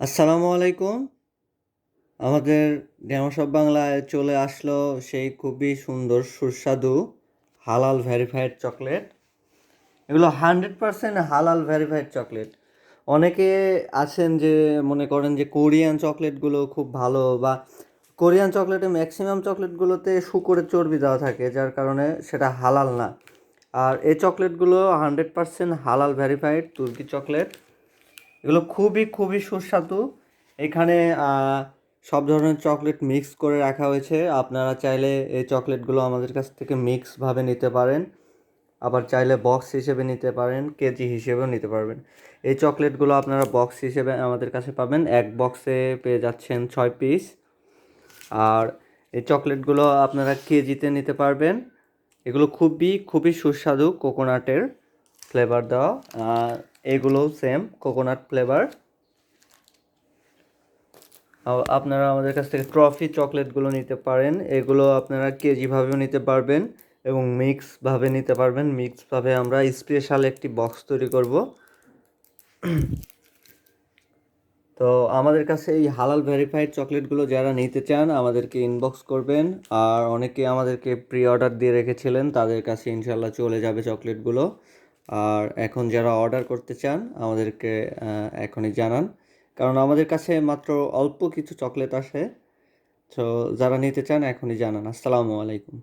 আসসালামু আলাইকুম। আমাদের ড্যামাশপ বাংলায় চলে আসলো সেই খুবই সুন্দর, সুস্বাদু, হালাল ভেরিফাইড চকলেট এগুলো হান্ড্রেড পারসেন্ট হালাল ভেরিফাইড চকলেট অনেকে আছেন যে মনে করেন যে কোরিয়ান চকলেটগুলো খুব ভালো বা কোরিয়ান চকলেটে ম্যাক্সিমাম চকলেটগুলোতে শুকরের চর্বি দেওয়া থাকে, যার কারণে সেটা হালাল না। আর এই চকলেটগুলো হান্ড্রেড পারসেন্ট হালাল ভেরিফাইড তুর্কি চকলেট। এগুলো খুবই খুবই সুস্বাদু। এখানে সব ধরনের চকলেট মিক্স করে রাখা হয়েছে। আপনারা চাইলে এই চকলেটগুলো আমাদের কাছ থেকে মিক্সভাবে নিতে পারেন। আবার চাইলে বক্স হিসেবে নিতে পারেন, কেজি হিসেবেও নিতে পারবেন। এই চকলেটগুলো আপনারা বক্স হিসেবে আমাদের কাছে পাবেন। এক বক্সে পেয়ে যাচ্ছেন ছয় পিস। আর এই চকলেটগুলো আপনারা কেজিতে নিতে পারবেন। এগুলো খুবই খুবই সুস্বাদু কোকোনাটের ফ্লেভার দেওয়া। এগুলোও সেম কোকোনাট ফ্লেভার আপনারা আমাদের কাছ থেকে ট্রফি চকলেটগুলো নিতে পারেন। এগুলো আপনারা কেজিভাবেও নিতে পারবেন এবং মিক্সভাবে নিতে পারবেন। মিক্সভাবে আমরা স্পেশাল একটি বক্স তৈরি করব। তো আমাদের কাছে এই হালাল ভেরিফাইড চকলেটগুলো যারা নিতে চান, আমাদেরকে ইনবক্স করবেন। আর অনেকে আমাদেরকে প্রি অর্ডার দিয়ে রেখেছিলেন, তাদের কাছে ইনশাল্লাহ চলে যাবে চকলেটগুলো আর এখন যারা অর্ডার করতে চান, আমাদেরকে এখনই জানান। কারণ আমাদের কাছে মাত্র অল্প কিছু চকলেট আসে। তো যারা নিতে চান, এখনই জানান। আসসালামু আলাইকুম।